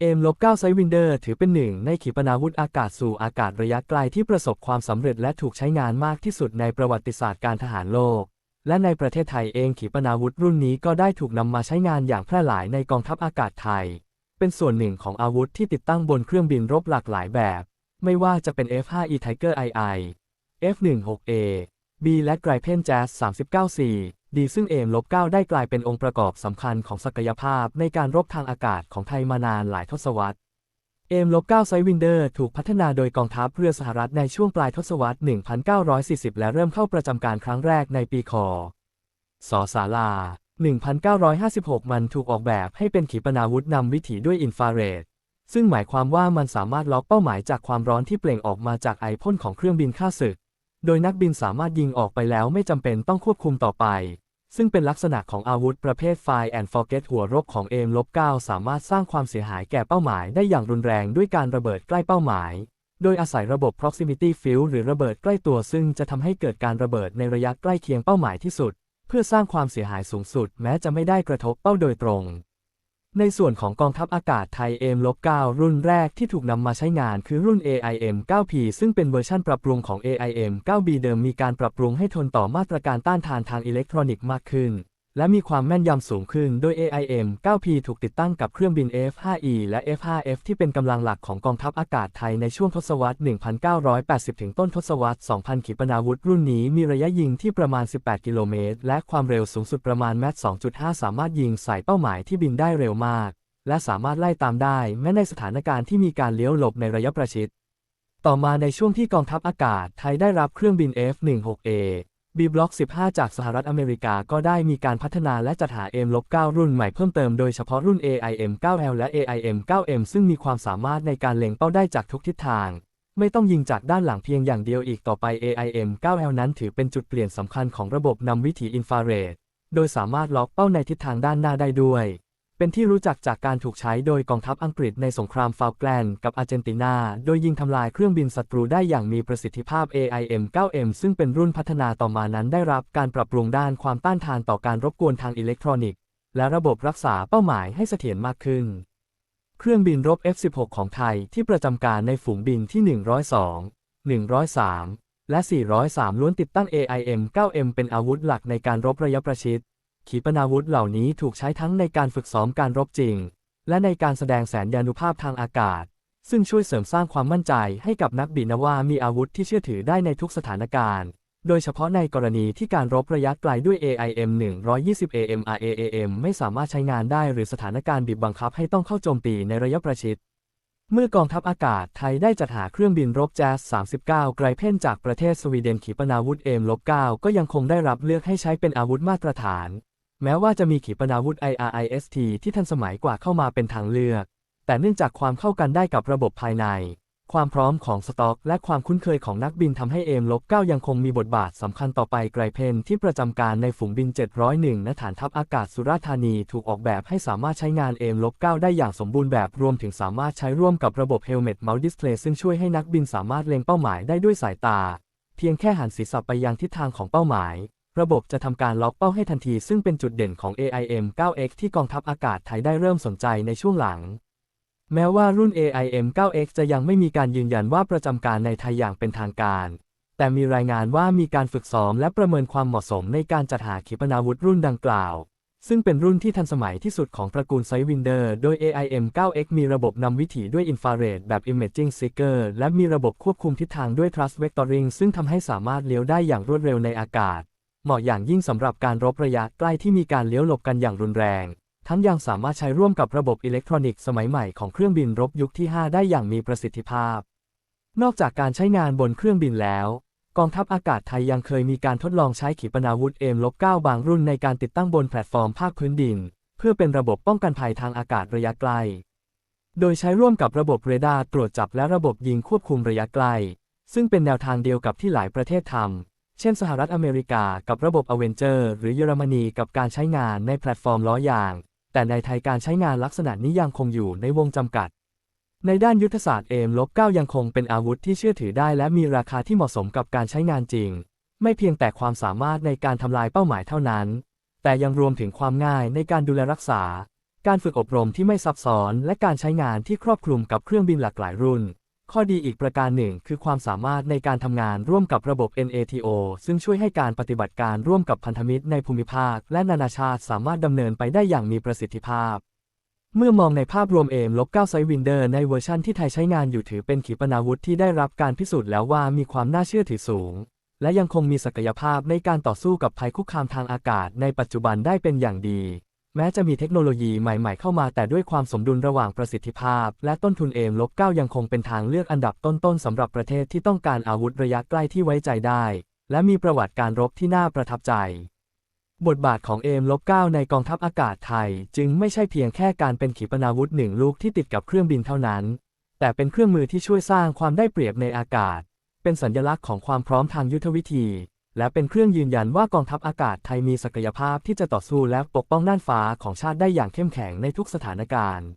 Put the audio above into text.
เอมลบ9ไซวินเดอร์ถือเป็นหนึ่งในขีปนาวุธอากาศสู่อากาศระยะไกลที่ประสบความสำเร็จและถูกใช้งานมากที่สุดในประวัติศาสตร์การทหารโลก และในประเทศไทยเองขีปนาวุธรุ่นนี้ก็ได้ถูกนำมาใช้งานอย่างแพร่หลายในกองทัพอากาศไทย เป็นส่วนหนึ่งของอาวุธที่ติดตั้งบนเครื่องบินรบหลากหลายแบบ ไม่ว่าจะเป็น F5E Tiger II F16A B และ Gripen Jazz 39C ดีซึ่งเอมลบ9ได้กลายเป็นองค์ประกอบสำคัญของศักยภาพในการรบทางอากาศของไทยมานานหลายทศวรรษ เอมลบ9ไซวินเดอร์ถูกพัฒนาโดยกองทัพเรือสหรัฐในช่วงปลายทศวรรษ 1940 และเริ่มเข้าประจำการครั้งแรกในปีคศศาลา 1956 มันถูกออกแบบให้เป็นขีปนาวุธนำวิถีด้วยอินฟราเรด ซึ่งหมายความว่ามันสามารถล็อกเป้าหมายจากความร้อนที่เปล่งออกมาจากไอพ่นของเครื่องบินฆ่าศึก โดยนักบินสามารถยิงออกไปแล้วไม่จำเป็นต้องควบคุมต่อไป ซึ่งเป็นลักษณะของอาวุธประเภท Fire and Forget หัวรบของเอมลบ9สามารถสร้างความเสียหายแก่เป้าหมายได้อย่างรุนแรงด้วยการระเบิดใกล้เป้าหมาย โดยอาศัยระบบ proximity field หรือระเบิดใกล้ตัวซึ่งจะทำให้เกิดการระเบิดในระยะใกล้เคียงเป้าหมายที่สุด เพื่อสร้างความเสียหายสูงสุด แม้จะไม่ได้กระทบเป้าโดยตรง ในส่วนของกองทัพอากาศไทย M-9 รุ่นแรกที่ถูกนำมาใช้งานคือรุ่น AIM-9P ซึ่งเป็นเวอร์ชันปรับปรุงของ AIM-9B เดิมมีการปรับปรุงให้ทนต่อมาตรการต้านทานทางอิเล็กทรอนิกส์มากขึ้น และมีความแม่นยำสูงขึ้นโดย AIM-9P ถูกติดตั้งกับเครื่องบิน F-5E และ F-5F ที่เป็นกำลังหลักของกองทัพอากาศไทยในช่วงทศวรรษ 1980 ถึงต้นทศวรรษ 2000 ขีปนาวุธรุ่นนี้มีระยะยิงที่ประมาณ 18 กิโลเมตร และความเร็วสูงสุดประมาณแมตช์2.5 สามารถยิงใส่เป้าหมายที่บินได้เร็วมาก และสามารถไล่ตามได้แม้ในสถานการณ์ที่มีการเลี้ยวหลบในระยะประชิด ต่อมาในช่วงที่กองทัพอากาศไทยได้รับเครื่องบิน F-16A B Block 15 จากสหรัฐอเมริกาก็ได้มีการพัฒนาและจัดหา M-9 รุ่นใหม่เพิ่มเติมโดยเฉพาะรุ่น AIM-9L และ AIM-9M ซึ่งมีความสามารถในการเล็งเป้าได้จากทุกทิศทาง ไม่ต้องยิงจากด้านหลังเพียงอย่างเดียวอีกต่อไป AIM-9L นั้นถือเป็นจุดเปลี่ยนสำคัญของระบบนำวิถีอินฟราเรด โดยสามารถล็อกเป้าในทิศทางด้านหน้าได้ด้วย เป็นที่รู้จักจากการถูกใช้โดยกองทัพอังกฤษในสงครามฟาลแกลนด์กับอาร์เจนตินา โดยยิงทำลายเครื่องบินศัตรูได้อย่างมีประสิทธิภาพ AIM-9M ซึ่งเป็นรุ่นพัฒนาต่อมานั้นได้รับการปรับปรุงด้านความต้านทานต่อการรบกวนทางอิเล็กทรอนิกส์ และระบบรักษาเป้าหมายให้เสถียรมากขึ้น เครื่องบินรบ F-16 ของไทยที่ประจำการในฝูงบินที่ 102 103 และ 403 ล้วนติดตั้ง AIM-9M เป็นอาวุธหลักในการรบระยะประชิด ขีปนาวุธเหล่านี้ถูกใช้ทั้งในการฝึกซ้อมการรบจริง และในการแสดงแสนยานุภาพทางอากาศ ซึ่งช่วยเสริมสร้างความมั่นใจให้กับนักบินว่ามีอาวุธที่เชื่อถือได้ในทุกสถานการณ์ โดยเฉพาะในกรณีที่การรบระยะไกลด้วย AIM 120 AMRAAM ไม่สามารถใช้งานได้หรือสถานการณ์บีบบังคับให้ต้องเข้าโจมตีในระยะประชิดเมื่อกองทัพอากาศไทยได้จัดหาเครื่องบินรบแจ๊ส39 ไกรเพ่นจากประเทศสวีเดนขีปนาวุธเอมลบ9ก็ยังคงได้รับเลือกให้ใช้เป็นอาวุธมาตรฐาน แม้ว่าจะมีขีปนาวุธ IRIST ที่ทันสมัยกว่าเข้ามาเป็นทางเลือก แต่เนื่องจากความเข้ากันได้กับระบบภายใน ความพร้อมของสต็อก และความคุ้นเคยของนักบินทำให้เอมลบ9ยังคงมีบทบาทสำคัญต่อไปไกรเพนที่ประจำการในฝูงบิน 701 ณ ฐานทัพอากาศสุราษฎร์ธานีถูกออกแบบให้สามารถใช้งานเอมลบ9ได้อย่างสมบูรณ์แบบรวมถึงสามารถใช้ร่วมกับระบบ Helmet Mount Display ซึ่งช่วยให้นักบินสามารถเล็งเป้าหมายได้ด้วยสายตา เพียงแค่หันศีรษะไปยังทิศทางของเป้าหมาย ระบบจะทำการล็อกเป้าให้ทันทีซึ่งเป็นจุดเด่นของ AIM 9X ที่กองทัพอากาศไทยได้เริ่มสนใจในช่วงหลัง แม้ว่ารุ่น AIM 9X จะยังไม่มีการยืนยันว่าประจำการในไทยอย่างเป็นทางการ แต่มีรายงานว่ามีการฝึกซ้อมและประเมินความเหมาะสมในการจัดหาขีปนาวุธรุ่นดังกล่าวซึ่งเป็นรุ่นที่ทันสมัยที่สุดของตระกูลไซวินเดอร์ โดย AIM 9X มีระบบนำวิถีด้วยอินฟราเรดแบบ Imaging Seeker และมีระบบควบคุมทิศทางด้วย Thrust Vectoring ซึ่งทำให้สามารถเลี้ยวได้อย่างรวดเร็วในอากาศ เหมาะอย่างยิ่งสำหรับการรบระยะใกล้ที่มีการเลี้ยวหลบกันอย่างรุนแรง ทั้งยังสามารถใช้ร่วมกับระบบอิเล็กทรอนิกส์สมัยใหม่ของเครื่องบินรบยุคที่ 5 ได้อย่างมีประสิทธิภาพ นอกจากการใช้งานบนเครื่องบินแล้ว กองทัพอากาศไทยยังเคยมีการทดลองใช้ขีปนาวุธเอมลบ9บางรุ่นในการติดตั้งบนแพลตฟอร์มภาคพื้นดิน เพื่อเป็นระบบป้องกันภัยทางอากาศระยะไกล โดยใช้ร่วมกับระบบเรดาร์ตรวจจับและระบบยิงควบคุมระยะไกล ซึ่งเป็นแนวทางเดียวกับที่หลายประเทศทำ เช่นสหรัฐอเมริกากับระบบอเวนเจอร์หรือเยอรมนีกับการใช้งานในแพลตฟอร์มล้อยาง แต่ในไทยการใช้งานลักษณะนี้ยังคงอยู่ในวงจำกัด ในด้านยุทธศาสตร์เอมลบ9ยังคงเป็นอาวุธที่เชื่อถือได้และมีราคาที่เหมาะสมกับการใช้งานจริง ไม่เพียงแต่ความสามารถในการทำลายเป้าหมายเท่านั้น แต่ยังรวมถึงความง่ายในการดูแลรักษา การฝึกอบรมที่ไม่ซับซ้อน และการใช้งานที่ครอบคลุมกับเครื่องบินหลากหลายรุ่น ข้อดีอีกประการหนึ่ง คือความสามารถในการทำงานร่วมกับระบบ NATO ซึ่งช่วยให้การปฏิบัติการร่วมกับพันธมิตรในภูมิภาค และนานาชาติสามารถดำเนินไปได้อย่างมีประสิทธิภาพ เมื่อมองในภาพรวมเอมลบ9ไซวินเดอร์ในเวอร์ชันที่ไทยใช้งานอยู่ถือเป็นขีปนาวุธที่ได้รับการพิสูจน์แล้วว่ามีความน่าเชื่อถือสูง และยังคงมีศักยภาพในการต่อสู้กับภัยคุกคามทางอากาศในปัจจุบันได้เป็นอย่างดี แม้จะมีเทคโนโลยีใหม่ๆ เข้ามาแต่ด้วยความสมดุลระหว่างประสิทธิภาพ และต้นทุนเอมลบ9ยังคงเป็นทางเลือกอันดับต้นๆสำหรับประเทศที่ต้องการอาวุธระยะใกล้ที่ไว้ใจได้ และมีประวัติการรบที่น่าประทับใจ บทบาทของเอมลบ9ในกองทัพอากาศไทย จึงไม่ใช่เพียงแค่การเป็นขีปนาวุธหนึ่งลูกที่ติดกับเครื่องบินเท่านั้น แต่เป็นเครื่องมือที่ช่วยสร้างความได้เปรียบในอากาศ เป็นสัญลักษณ์ของความพร้อมทางยุทธวิธี และเป็นเครื่องยืนยันว่ากองทัพอากาศไทยมีศักยภาพที่จะต่อสู้และปกป้องน่านฟ้าของชาติได้อย่างเข้มแข็งในทุกสถานการณ์